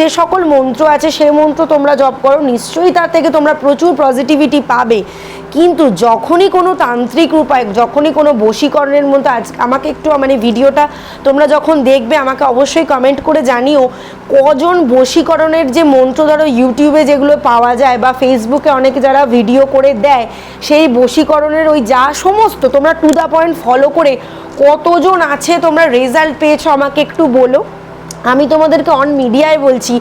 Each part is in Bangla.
যে সকল মন্ত্র আছে সেই মন্ত্র তোমরা জপ করো, নিশ্চয়ই তার থেকে তোমরা প্রচুর পজিটিভিটি পাবে। কিন্তু যখনই কোনো তান্ত্রিক উপায় যখনই কোনো বশীকরণের মধ্যে আজ আমাকে একটু মানে ভিডিওটা তোমরা যখন দেখবে, আমাকে অবশ্যই কমেন্ট করে জানিও, কজন বশীকরণের যে মন্ত্র, ধরো ইউটিউবে যেগুলো পাওয়া যায় বা ফেসবুকে অনেকে যারা ভিডিও করে দেয়, সেই বশীকরণের ওই যা সমস্ত, তোমরা টু দ্য পয়েন্ট ফলো করে কতজন আছে তোমরা রেজাল্ট পেয়েছ আমাকে একটু বলো। আমি তোমাদেরকে অন মিডিয়ায় বলছি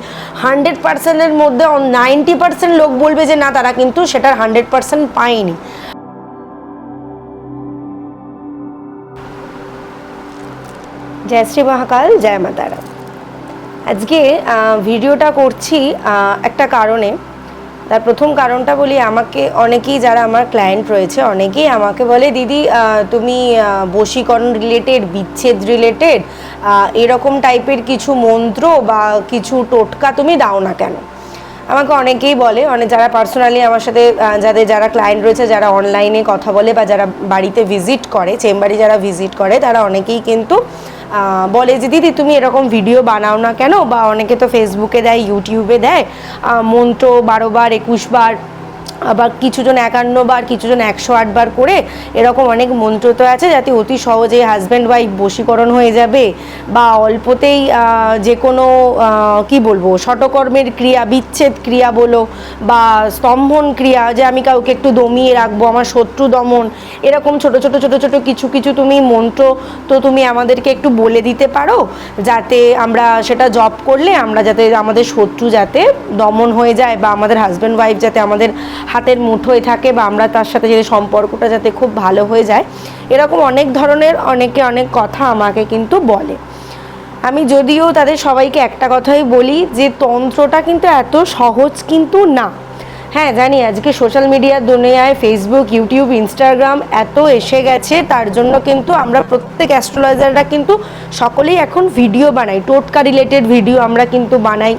হান্ড্রেড পার্সেন্টের মধ্যে অন নাইনটি পার্সেন্ট লোক বলবে যে না, তারা কিন্তু সেটার হান্ড্রেড পার্সেন্ট পায়নি। জয় শ্রী মহাকাল, জয় মাতারা। আজকে ভিডিওটা করছি একটা কারণে। তার প্রথম কারণটা বলি, আমাকে অনেকেই যারা আমার ক্লায়েন্ট রয়েছে, অনেকেই আমাকে বলে, দিদি তুমি বশীকরণ রিলেটেড বিচ্ছেদ রিলেটেড এরকম টাইপের কিছু মন্ত্র বা কিছু টোটকা তুমি দাও না কেন? আমাকে অনেকেই বলে অনেক যারা পার্সোনালি আমার সাথে যাদের যারা ক্লায়েন্ট রয়েছে, যারা অনলাইনে কথা বলে বা যারা বাড়িতে ভিজিট করে, চেম্বারে যারা ভিজিট করে, তারা অনেকেই কিন্তু বলে যে, দিদি, তুমি এরকম ভিডিও বানাও না কেন? বা অনেকে তো ফেসবুকে দেয় ইউটিউবে দেয়। মন্ত্র বারোবার, একুশবার একুশ বার আবার কিছুজন একান্ন বার কিছুজন একশো আট বার করে এরকম অনেক মন্ত্র তো আছে যাতে অতি সহজে হাজব্যান্ড ওয়াইফ বশীকরণ হয়ে যাবে বা অল্পতেই যে কোনো কি বলব শটকর্মের ক্রিয়া, বিচ্ছেদ ক্রিয়া বলো বা স্তম্ভন ক্রিয়া, যে আমি কাউকে একটু দমিয়ে রাখব, আমার শত্রু দমন, এরকম ছোট ছোট ছোট ছোট কিছু কিছু তুমি মন্ত্র তো তুমি আমাদেরকে একটু বলে দিতে পারো যাতে আমরা সেটা জব করলে আমরা যাতে আমাদের শত্রু যাতে দমন হয়ে যায় বা আমাদের হাজব্যান্ড ওয়াইফ যাতে আমাদের হাতের মুঠোয় থাকে বা আমরা তার সাথে যাতে সম্পর্কটা যাতে খুব ভালো হয়ে যায়, এরকম অনেক ধরনের অনেকে অনেক কথা আমাকে কিন্তু বলে। আমি যদিও তাদের সবাইকে একটা কথাই বলি যে তন্ত্রটা কিন্তু এত সহজ কিন্তু না। হ্যাঁ জানি আজকে সোশ্যাল মিডিয়ার দুনিয়ায় ফেসবুক ইউটিউব ইনস্টাগ্রাম এত এসে গেছে, তার জন্য কিন্তু আমরা প্রত্যেক অ্যাস্ট্রোলজাররা কিন্তু সকলেই এখন ভিডিও বানাই। টোটকা রিলেটেড ভিডিও আমরা কিন্তু বানাই।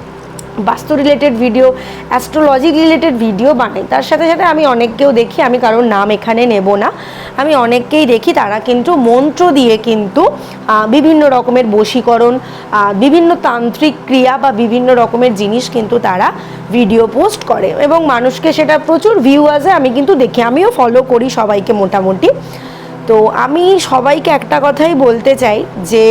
Vastu related video astrology related video বানাই। তার সাথে সাথে আমি অনেককেও দেখি, আমি কারোর নাম এখানে নেব না। আমি অনেককেই দেখি, তারা কিন্তু মন্ত্র দিয়ে কিন্তু বিভিন্ন রকমের বশীকরণ বিভিন্ন তান্ত্রিক ক্রিয়া বা বিভিন্ন রকমের জিনিস কিন্তু তারা ভিডিও পোস্ট করে এবং মানুষকে সেটা প্রচুর ভিউ আসে, আমি কিন্তু দেখি, আমিও ফলো করি সবাইকে মোটামুটি। তো আমি সবাইকে একটা কথাই বলতে চাই যে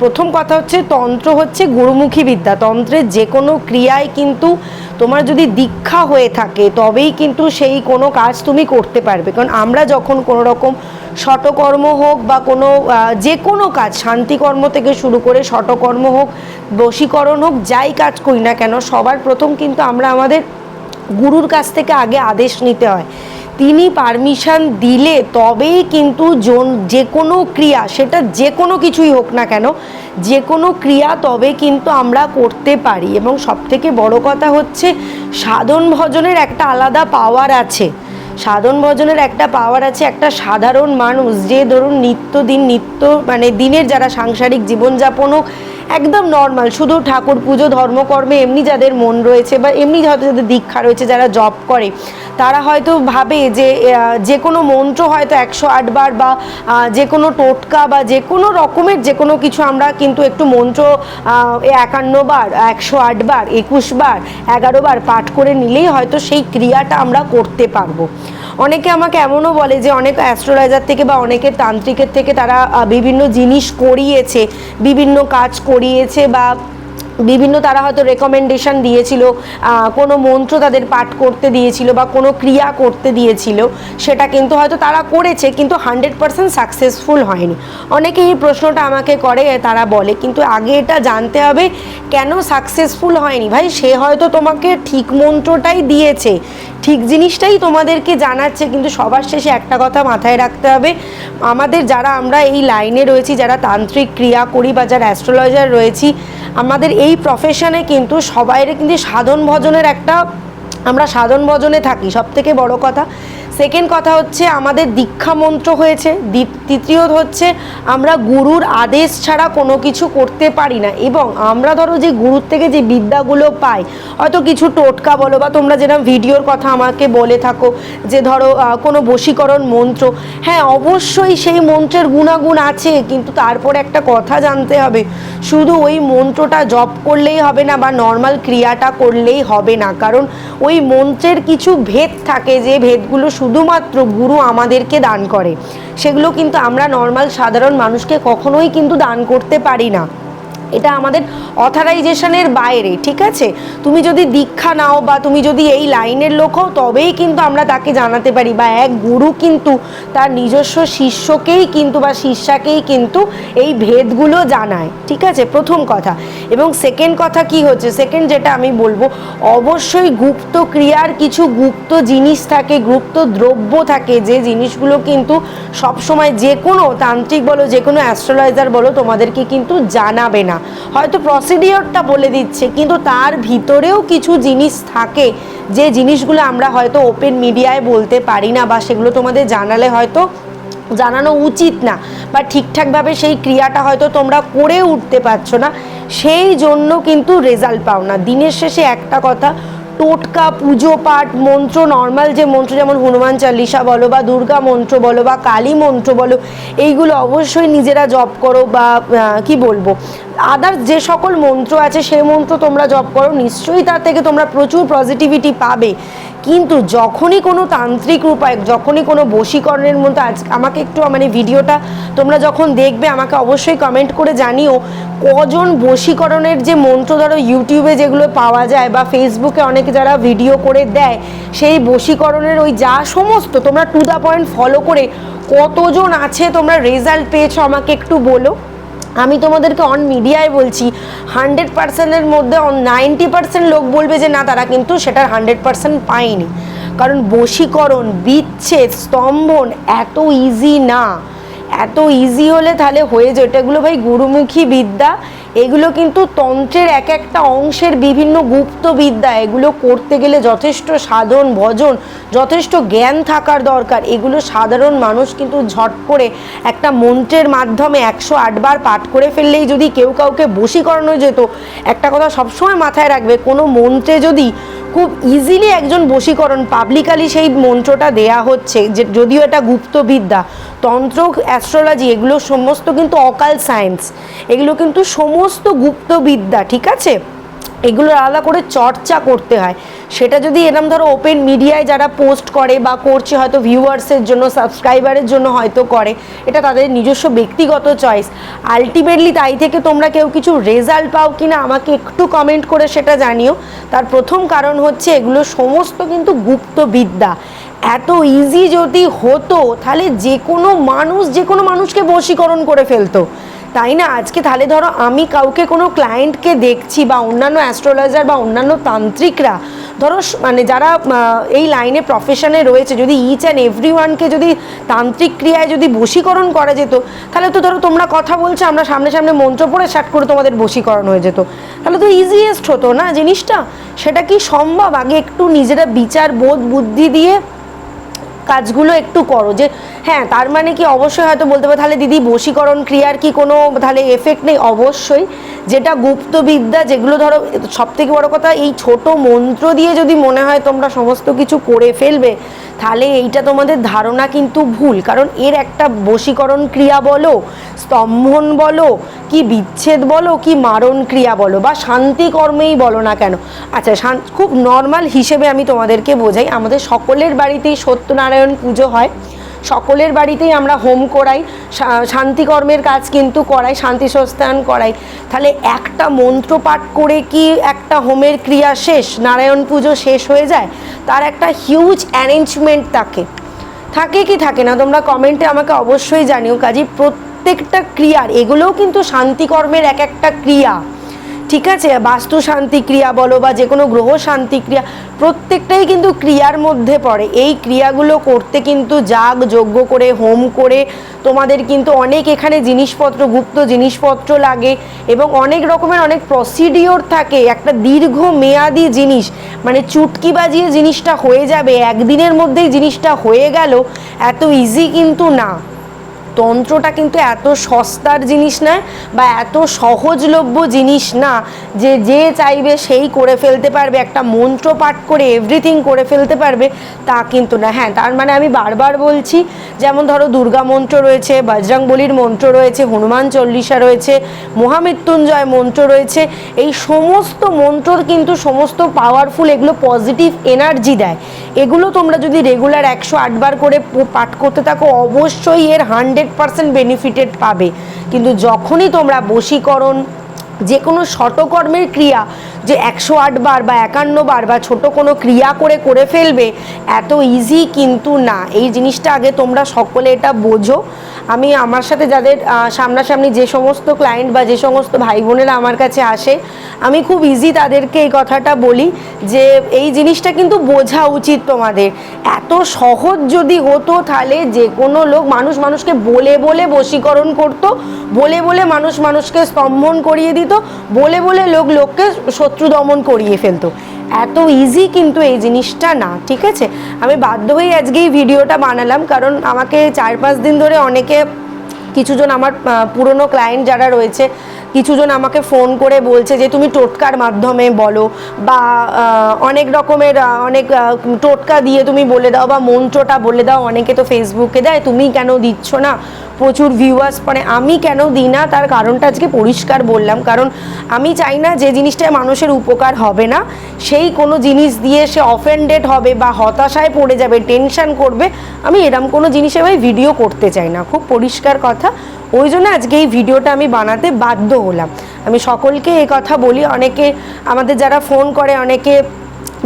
প্রথম কথা হচ্ছে তন্ত্র হচ্ছে গুরুমুখী বিদ্যা। তন্ত্রের যে কোনো ক্রিয়ায় কিন্তু তোমার যদি দীক্ষা হয়ে থাকে, তবেই কিন্তু সেই কোনো কাজ তুমি করতে পারবে। কারণ আমরা যখন কোনো রকম শটকর্ম হোক বা কোনো যে কোনো কাজ, শান্তিকর্ম থেকে শুরু করে শটকর্ম হোক, বশীকরণ হোক, যাই কাজ করি না কেন, সবার প্রথম কিন্তু আমরা আমাদের গুরুর কাছ থেকে আগে আদেশ নিতে হয়। তিনি পারমিশন দিলে তবেই কিন্তু যে কোনো ক্রিয়া, সেটা যে কোনো কিছুই হোক না কেন, যে কোনো ক্রিয়া তবে কিন্তু আমরা করতে পারি। এবং সবথেকে বড় কথা হচ্ছে, সাধন ভজনের একটা আলাদা পাওয়ার আছে। সাধন ভজনের একটা পাওয়ার আছে একটা সাধারণ মানুষ। যে ধরুন নিত্য দিন নিত্য মানে দিনের যারা সাংসারিক জীবনযাপন হোক একদম নর্মাল শুধু ঠাকুর পুজো, ধর্মকর্মে এমনি যাদের মন রয়েছে বা এমনি হয়তো যাদের দীক্ষা রয়েছে, যারা জব করে, তারা হয়তো ভাবে যে যে কোনো মন্ত্র হয়তো একশো আটবার বা যে কোনো টোটকা বা যে কোনো রকমের যে কোনো কিছু আমরা কিন্তু একটু মন্ত্র একান্ন বার, একশো আটবার একুশ বার, এগারো বার পাঠ করে নিলেই হয়তো সেই ক্রিয়াটা আমরা করতে পারব। অনেকে আমাকে এমনও বলে যে, অনেক অ্যাস্ট্রোলাইজার থেকে বা অনেকের তান্ত্রিকের থেকে তারা বিভিন্ন জিনিস করিয়েছে, বিভিন্ন কাজ করিয়েছে বা বিভিন্ন তারা হয়তো রেকমেন্ডেশন দিয়েছিল কোনো মন্ত্র তাদের পাঠ করতে দিয়েছিল বা কোনো ক্রিয়া করতে দিয়েছিল, সেটা কিন্তু হয়তো তারা করেছে, কিন্তু হান্ড্রেড পার্সেন্ট সাকসেসফুল হয়নি। অনেকে এই প্রশ্নটা আমাকে করে, তারা বলে, কিন্তু আগে এটা জানতে হবে, কেন সাকসেসফুল হয়নি? ভাই, সে হয়তো তোমাকে ঠিক মন্ত্রটাই দিয়েছে, ঠিক জিনিসটাই তোমাদেরকে জানাচ্ছে, কিন্তু সবার শেষে একটা কথা মাথায় রাখতে হবে, আমাদের যারা আমরা এই লাইনে রয়েছি, যারা তান্ত্রিক ক্রিয়া করি বা যারা অ্যাস্ট্রোলজার রয়েছি আমাদের এই প্রফেশনে কিন্তু সবাইরে কিন্তু সাধন ভজনের একটা, আমরা সাধন ভজনে থাকি সব থেকে বড় কথা। সেকেন্ড কথা হচ্ছে, আমাদের দীক্ষা মন্ত্র হয়েছে দ্বিত- তৃতীয় হচ্ছে, আমরা গুরুর আদেশ ছাড়া কোনো কিছু করতে পারি না। এবং আমরা ধরো যে গুরুর থেকে যে বিদ্যাগুলো পাই, হয়তো কিছু টোটকা বলো বা তোমরা যেরকম ভিডিওর কথা আমাকে বলে থাকো, যে ধরো কোনো বশীকরণ মন্ত্র হ্যাঁ অবশ্যই সেই মন্ত্রের গুণাগুণ আছে, কিন্তু তারপরে একটা কথা জানতে হবে, শুধু ওই মন্ত্রটা জপ করলেই হবে না বা নর্মাল ক্রিয়াটা করলেই হবে না, কারণ ওই মন্ত্রের কিছু ভেদ থাকে, যে ভেদগুলো শুধুমাত্র গুরু আমাদেরকে দান করে। সেগুলো কিন্তু আমরা নর্মাল সাধারণ মানুষকে কখনোই কিন্তু দান করতে পারি না। এটা আমাদের অথরাইজেশনের বাইরে, ঠিক আছে? তুমি যদি দীক্ষা নাও বা তুমি যদি এই লাইনের লোক হও, তবেই কিন্তু আমরা তাকে জানাতে পারি বা এক গুরু কিন্তু তার নিজস্ব শিষ্যকেই কিন্তু বা শিষ্যাকেই কিন্তু এই ভেদগুলো জানায়, ঠিক আছে? প্রথম কথা। এবং সেকেন্ড কথা কি হচ্ছে? সেকেন্ড যেটা আমি বলব, অবশ্যই গুপ্ত ক্রিয়ার কিছু গুপ্ত জিনিস থাকে, গুপ্ত দ্রব্য থাকে, যে জিনিসগুলো কিন্তু সবসময় যে কোনো তান্ত্রিক বলো, যে কোনো অ্যাস্ট্রোলজার বলো, তোমাদেরকে কিন্তু জানাবে না। হয়তো প্রসিডিওরটা বলে দিচ্ছে, কিন্তু তার ভিতরেও কিছু জিনিস থাকে। যে জিনিসগুলো আমরা হয়তো ওপেন মিডিয়ায় বলতে পারি না বা সেগুলো তোমাদের জানালে হয়তো জানানো উচিত না। বা ঠিকঠাকভাবে সেই ক্রিয়াটা হয়তো তোমরা করে উঠতে পারছ না। সেই জন্য কিন্তু রেজাল্ট পাও না। দিনের শেষে একটা কথা, টোটকা পুজো পাঠ মন্ত্র নর্মাল যে মন্ত্র যেমন হনুমান চালিসা বলো বা দুর্গা মন্ত্র বলো বা কালী মন্ত্র বলো, এইগুলো অবশ্যই নিজেরা জপ করো বা কি বলব? আদার্স যে সকল মন্ত্র আছে সেই মন্ত্র তোমরা জপ করো, নিশ্চয়ই তার থেকে তোমরা প্রচুর পজিটিভিটি পাবে। কিন্তু যখনই কোনো তান্ত্রিক উপায় যখনই কোনো বশীকরণের মধ্যে আজ আমাকে একটু মানে ভিডিওটা তোমরা যখন দেখবে, আমাকে অবশ্যই কমেন্ট করে জানিও, কজন বশীকরণের যে মন্ত্র ধরো ইউটিউবে যেগুলো পাওয়া যায় বা ফেসবুকে অনেকে যারা ভিডিও করে দেয়, সেই বশীকরণের ওই যা সমস্ত, তোমরা টু দ্য পয়েন্ট ফলো করে কতজন আছে তোমরা রেজাল্ট পেয়েছ আমাকে একটু বলো। আমি তোমাদেরকে অন মিডিয়ায় বলছি হান্ড্রেড পার্সেন্টের মধ্যে অন নাইনটি পার্সেন্ট লোক বলবে যে না, তারা কিন্তু সেটার হান্ড্রেড পার্সেন্ট পায়নি। কারণ বশীকরণ, বিচ্ছেদ, স্তম্ভন এত ইজি না। এত ইজি হলে তাহলে হয়ে যেত। এগুলো ভাই গুরুমুখী বিদ্যা। এগুলো কিন্তু তন্ত্রের এক একটা অংশের বিভিন্ন গুপ্তবিদ্যা, এগুলো করতে গেলে যথেষ্ট সাধন, ভজন, যথেষ্ট জ্ঞান থাকার দরকার। এগুলো সাধারণ মানুষ কিন্তু ঝট করে একটা মন্ত্রের মাধ্যমে একশো আটবার পাঠ করে ফেললেই যদি কেউ কাউকে বশীকরণ যেত, একটা কথা সবসময় মাথায় রাখবে, কোনো মন্ত্রে যদি খুব ইজিলি একজন বশীকরণ পাবলিকালি সেই মন্ত্রটা দেয়া হচ্ছে, যে যদিও এটা গুপ্তবিদ্যা, তন্ত্র অ্যাস্ট্রোলজি এগুলো সমস্ত কিন্তু অকাল সায়েন্স এগুলো কিন্তু সমস্ত গুপ্তবিদ্যা, ঠিক আছে? এগুলোর আলাদা করে চর্চা করতে হয়। সেটা যদি এরম ধরো ওপেন মিডিয়ায় যারা পোস্ট করে বা করছে হয়তো ভিউয়ার্সের জন্য সাবস্ক্রাইবারের জন্য হয়তো করে, এটা তাদের নিজস্ব ব্যক্তিগত চয়েস আলটিমেটলি তাই থেকে তোমরা কেউ কিছু রেজাল্ট পাও কি না, আমাকে একটু কমেন্ট করে সেটা জানিও। তার প্রথম কারণ হচ্ছে এগুলো সমস্ত কিন্তু গুপ্ত বিদ্যা এত ইজি যদি হতো, তাহলে যে কোনো মানুষ যে কোনো মানুষকে বশীকরণ করে ফেলতো। তাই না? আজকে তাহলে ধরো আমি কাউকে কোনো ক্লায়েন্টকে দেখছি বা অন্যান্য অ্যাস্ট্রোলজার বা অন্যান্য তান্ত্রিকরা, ধরো মানে যারা এই লাইনে প্রফেশনে রয়েছে, যদি ইচ অ্যান্ড এভরি ওয়ানকে যদি তান্ত্রিক ক্রিয়ায় যদি বশীকরণ করা যেত, তাহলে তো ধরো তোমরা কথা বলছো, আমরা সামনে সামনে মন্ত্র পড়ে শাট করে তোমাদের বশীকরণ হয়ে যেত। তাহলে তো ইজিয়েস্ট হতো না জিনিসটা? সেটা কি সম্ভব? আগে একটু নিজেরা বিচার, বোধ, বুদ্ধি দিয়ে কাজগুলো একটু করো, যে হ্যাঁ তার মানে কি অবশ্যই হয়তো বলতে পারো, তাহলে দিদি বশীকরণ ক্রিয়ার কি কোনো তাহলে এফেক্ট নেই? অবশ্যই। যেটা গুপ্তবিদ্যা, যেগুলো ধরো সব থেকে বড় কথা, এই ছোট মন্ত্র দিয়ে যদি মনে হয় তোমরা সমস্ত কিছু করে ফেলবে, তাহলে এইটা তোমাদের ধারণা কিন্তু ভুল। কারণ এর একটা বশীকরণ ক্রিয়া বলো, স্তম্ভন বলো, কি বিচ্ছেদ বলো, কি মারণ ক্রিয়া বলো, বা শান্তি কর্মেই বলো না কেন। আচ্ছা খুব নর্মাল হিসেবে আমি তোমাদেরকে বোঝাই। আমাদের সকলের বাড়িতেই সত্যনারায়ণ পুজো হয়। সকলের বাড়িতেই আমরা হোম করাই শান্তিকর্মের কাজ কিন্তু করাই শান্তি সস্তায়ন করাই। তাহলে একটা মন্ত্র পাঠ করে কি একটা হোমের ক্রিয়া শেষ, নারায়ণ পুজো শেষ হয়ে যায়? তার একটা হিউজ অ্যারেঞ্জমেন্ট থাকে। থাকে কি থাকে না, তোমরা কমেন্টে আমাকে অবশ্যই জানিও। কাজে, প্রত্যেকটা ক্রিয়ার, এগুলোও কিন্তু শান্তিকর্মের এক একটা ক্রিয়া। ঠিক আছে, বাস্তু শান্তি ক্রিয়া বলো বা যে কোনো গ্রহ শান্তি ক্রিয়া, প্রত্যেকটাই কিন্তু ক্রিয়ার মধ্যে পড়ে। এই ক্রিয়াগুলো করতে কিন্তু যাগ, যজ্ঞ করে, হোম করে তোমাদের কিন্তু অনেক এখানে জিনিসপত্র, গুপ্ত জিনিসপত্র লাগে এবং অনেক রকমের অনেক প্রসিডিওর থাকে। একটা দীর্ঘ মেয়াদি জিনিস মানে চুটকি বাজিয়ে জিনিসটা হয়ে যাবে, একদিনের মধ্যেই জিনিসটা হয়ে গেল, এত ইজি কিন্তু না। তন্ত্রটা কিন্তু এত সস্তার জিনিস না বা এত সহজলভ্য জিনিস না যে যে চাইবে সেই করে ফেলতে পারবে, একটা মন্ত্র পাঠ করে এভরিথিং করে ফেলতে পারবে, তা কিন্তু না। হ্যাঁ তার মানে আমি বারবার বলছি, যেমন ধরো দুর্গা মন্ত্র রয়েছে বজরংবলির মন্ত্র রয়েছে, হনুমান চল্লিশা রয়েছে, মহামৃত্যুঞ্জয় মন্ত্র রয়েছে, এই সমস্ত মন্ত্রর কিন্তু সমস্ত পাওয়ারফুল এগুলো পজিটিভ এনার্জি দেয়। এগুলো তোমরা যদি রেগুলার একশো আটবার করে পাঠ করতে থাকো, অবশ্যই এর হান্ড্রেড পারসেন্ট বেনিফিটেড পাবে। কিন্তু যখনই তোমরা বশীকরণ যে কোনো শতকর্মের ক্রিয়া, যে একশো আট বার বা একান্ন বার বা ছোট কোনো ক্রিয়া করে করে ফেলবে, এত ইজি কিন্তু না। এই জিনিসটা আগে তোমরা সকলে এটা বোঝো। আমি আমার সাথে যাদের সামনাসামনি যে সমস্ত ক্লায়েন্ট বা যে সমস্ত ভাই বোনেরা আমার কাছে আসে, আমি খুব ইজি তাদেরকে এই কথাটা বলি যে এই জিনিসটা কিন্তু বোঝা উচিত তোমাদের। এত সহজ যদি হতো তাহলে যে কোনো লোক মানুষ মানুষকে বলে বলে বশীকরণ করতো, বলে বলে মানুষ মানুষকে স্তম্ভন করিয়ে দিত, বলে বলে লোক লোককে শত্রু দমন করিয়ে ফেলতো। এত ইজি কিন্তু এই জিনিসটা না, ঠিক আছে? আমি বাধ্য হয়ে আজকে এই ভিডিওটা বানালাম কারণ আমাকে চার পাঁচ দিন ধরে অনেকে, কিছুজন আমার পুরনো ক্লায়েন্ট যারা রয়েছে, কিছুজন আমাকে ফোন করে বলছে যে, তুমি টোটকার মাধ্যমে বলো বা অনেক রকমের অনেক টোটকা দিয়ে তুমি বলে দাও বা মন্ত্রটা বলে দাও। অনেকে তো ফেসবুকে দেয়, তুমি কেন দিচ্ছ না? প্রচুর ভিউয়ার্স পরে আমি কেন দিই না? তার কারণটা আজকে পরিষ্কার বললাম। কারণ আমি চাই না যে জিনিসটা মানুষের উপকার হবে না। সেই কোনো জিনিস দিয়ে সে অফেন্ডেড হবে বা হতাশায় পড়ে যাবে টেনশন করবে, আমি এরম কোনো জিনিসে ভাই ভিডিও করতে চাই না। খুব পরিষ্কার কথা। ওই জন্য আজকে এই ভিডিওটা আমি বানাতে বাধ্য হলাম। আমি সকলকে এই কথা বলি। অনেকে আমাদের যারা ফোন করে, অনেকে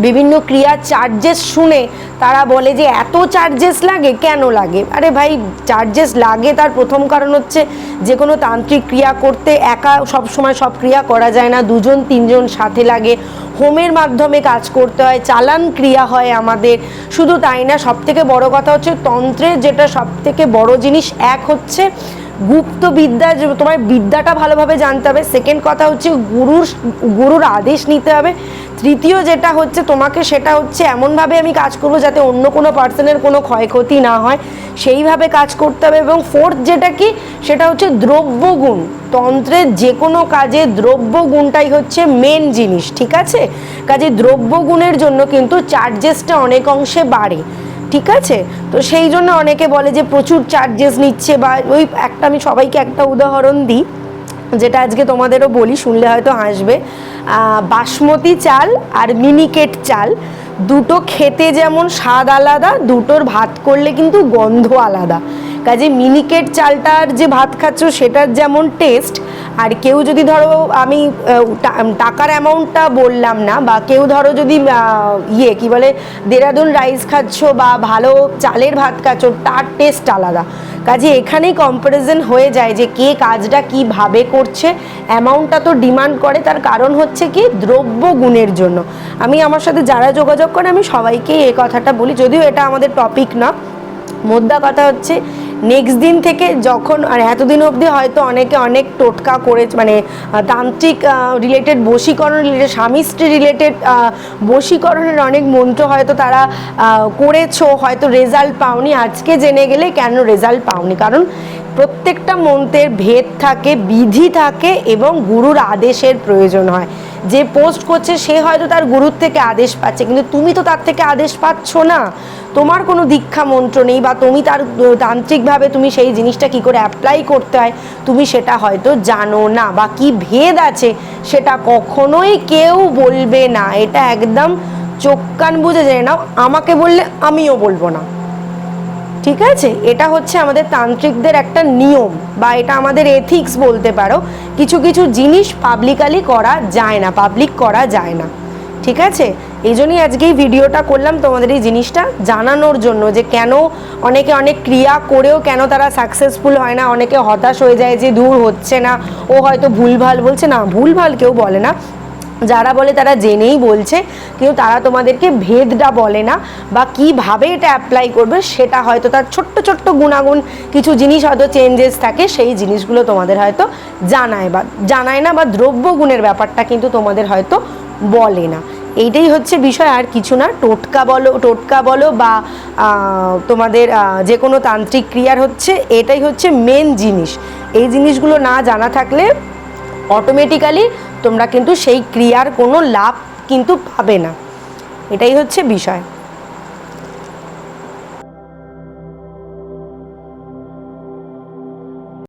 বিভিন্ন ক্রিয়ার চার্জেস শুনে তারা বলে যে এত চার্জেস লাগে, কেন লাগে? আরে ভাই চার্জেস লাগে তার প্রথম কারণ হচ্ছে যে কোনো তান্ত্রিক ক্রিয়া করতে একা সব সময় সব ক্রিয়া করা যায় না, দুজন তিনজন সাথে লাগে। হোমের মাধ্যমে কাজ করতে হয়, চালান ক্রিয়া হয় আমাদের। শুধু তাই না সব থেকে বড় কথা হচ্ছে তন্ত্রের যেটা সব থেকে বড় জিনিস, এক হচ্ছে গুপ্ত বিদ্যা তোমার বিদ্যাটা ভালোভাবে জানতে হবে। সেকেন্ড কথা হচ্ছে গুরুর গুরুর আদেশ নিতে হবে। তৃতীয় যেটা হচ্ছে তোমাকে সেটা হচ্ছে এমনভাবে আমি কাজ করব যাতে অন্য কোনো পার্সনের কোনো ক্ষয়ক্ষতি না হয়। সেইভাবে কাজ করতে হবে এবং ফোর্থ যেটা কি, সেটা হচ্ছে দ্রব্যগুণ। তন্ত্রের যে কোনো কাজে দ্রব্যগুণটাই হচ্ছে মেন জিনিস, ঠিক আছে? কাজে দ্রব্যগুণের জন্য কিন্তু চার্জেসটা অনেক অংশে বাড়ে, ঠিক আছে? তো সেই জন্য অনেকে বলে যে প্রচুর চার্জেস নিচ্ছে বা ওই একটা, আমি সবাইকে একটা উদাহরণ দিই। যেটা আজকে তোমাদেরও বলি, শুনলে হয়তো হাসবে। বাসমতি চাল আর মিনিকেট চাল। দুটো খেতে যেমন স্বাদ আলাদা, দুটোর ভাত করলে কিন্তু গন্ধ আলাদা। কাজে মিনিকেট চালটার যে ভাত খাচ্ছ, সেটার যেমন টেস্ট, আর কেউ যদি ধরো, আমি টাকার অ্যামাউন্টটা বললাম না, বা কেউ ধরো যদি ইয়ে কি বলে, দেরাদুন রাইস খাচ্ছ বা ভালো চালের ভাত খাচ্ছ, তার টেস্ট আলাদা। কাজে এখানেই কম্পারিজন হয়ে যায় যে কে কাজটা কীভাবে করছে অ্যামাউন্টটা তো ডিমান্ড করে, তার কারণ হচ্ছে কি দ্রব্য গুণের জন্য। আমি আমার সাথে যারা যোগাযোগ করে, আমি সবাইকেই এই কথাটা বলি, যদিও এটা আমাদের টপিক না। মোদ্দা কথা হচ্ছে নেক্সট দিন থেকে যখন আর এতদিন অবধি হয়তো অনেকে অনেক টোটকা করে মানে তান্ত্রিক রিলেটেড বশীকরণ রিলেটেড স্বামী স্ত্রী রিলেটেড বশীকরণের অনেক মন্ত্র হয়তো তারা করেছ, হয়তো রেজাল্ট পাওনি। আজকে জেনে গেলে কেন রেজাল্ট পাওনি? কারণ প্রত্যেকটা মন্ত্রের ভেদ থাকে, বিধি থাকে এবং গুরুর আদেশের প্রয়োজন হয়। যে পোস্ট করছে, সে হয়তো তার গুরুর থেকে আদেশ পাচ্ছে, কিন্তু তুমি তো তার থেকে আদেশ পাচ্ছ না। তোমার কোনো দীক্ষা মন্ত্র নেই বা তুমি তার তান্ত্রিকভাবে তুমি সেই জিনিসটা কি করে অ্যাপ্লাই করতে হয়, তুমি সেটা হয়তো জানো না বা কি ভেদ আছে সেটা কখনোই কেউ বলবে না। এটা একদম চোখ কান বুঝে জেনে নাও, আমাকে বললে আমিও বলব না। ঠিক আছে? এটা হচ্ছে আমাদের তান্ত্রিকদের একটা নিয়ম বা এটা আমাদের এথিক্স বলতে পারো। কিছু কিছু জিনিস পাবলিকালি করা যায় না পাবলিক করা যায় না। ঠিক আছে? এই জন্যই আজকে এই ভিডিওটা করলাম তোমাদের এই জিনিসটা জানানোর জন্য যে কেন অনেকে অনেক ক্রিয়া করেও কেন তারা সাকসেসফুল হয় না, অনেকে হতাশ হয়ে যায় যে দূর হচ্ছে না, ও হয়তো ভুলভাল বলছে। না, ভুলভাল কেউ বলে না। যারা বলে তারা জেনেই বলছে, কিন্তু তারা তোমাদেরকে ভেদটা বলে না বা কীভাবে এটা অ্যাপ্লাই করবে সেটা হয়তো তার ছোট্ট ছোট্ট গুণাগুণ, কিছু জিনিস হয়তো চেঞ্জেস থাকে, সেই জিনিসগুলো তোমাদের হয়তো জানায় বা জানায় না বা দ্রব্য গুণের ব্যাপারটা কিন্তু তোমাদের হয়তো বলে না। এইটাই হচ্ছে বিষয়, আর কিছু না, টোটকা বলো টোটকা বলো বা তোমাদের যে কোনো তান্ত্রিক ক্রিয়ার হচ্ছে, এটাই হচ্ছে মেন জিনিস। এই জিনিসগুলো না জানা থাকলে অটোমেটিক্যালি তোমরা কিন্তু সেই ক্রিয়ার কোনো লাভ কিন্তু পাবে না। এটাই হচ্ছে বিষয়।